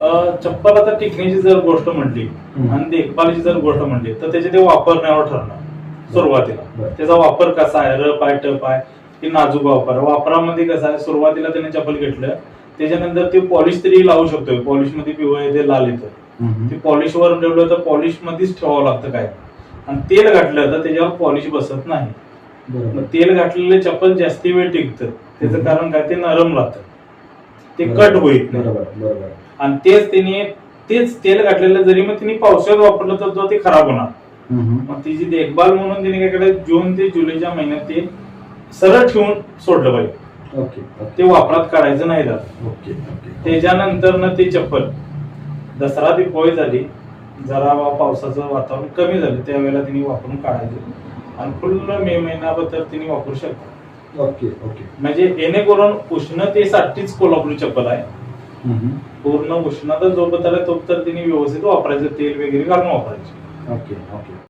अं, चप्पल आता टिकण्याची जर गोष्ट म्हटली. आणि देखभालीची जर गोष्ट म्हटली तर त्याचे ते वापरण्यावर ठरणार. सुरुवातीला. त्याचा वापर कसा आहे? रफ आहे टप आहे की नाजूक वापर. वापरामध्ये कसं आहे? सुरुवातीला त्याने चप्पल घेतलं त्याच्यानंतर ते पॉलिश तरी लावू शकतोय. पॉलिशमध्ये पिवळं येते लाल येतं. ते पॉलिश वर ठेवलं तर पॉलिश मध्येच ठेवावं लागतं काय? आणि तेल घातलं तर त्याच्यावर पॉलिश बसत नाही. तेल घातलेलं चप्पल जास्ती वेळ टिकतं. त्याचं. कारण काय? ते नरम राहतं. ते. कट होईल. नाही. बरोबर बरोबर. आणि तेच त्याने तेच तेल घातलेलं जरी मग तिने पावसाळ्यात वापरलं तर तो ते खराब होणार. मग तिची देखभाल म्हणून तिने काय केलं जून ते जुलैच्या महिन्यात ते सरळ ठेवून सोडलं पाहिजे ओके ते वापरात काढायचं नाही जात. ओके त्याच्यानंतर ना ते चप्पल. दसरा दिपोळी झाली. जरा पावसाचं वातावरण कमी झालं. त्यावेळेला तिने वापरून काढायचं. आणि फुल मे महिन्याबद्दल तिने वापरू शकता ओके ओके. म्हणजे जेणेकरून उष्णतेसाठीच कोल्हापुरी चप्पल आहे. पूर्ण उष्णता जोपर्यंत आला तोपर्यंत तिने व्यवस्थित वापरायचं तेल वगैरे घालून वापरायचं. Okay okay.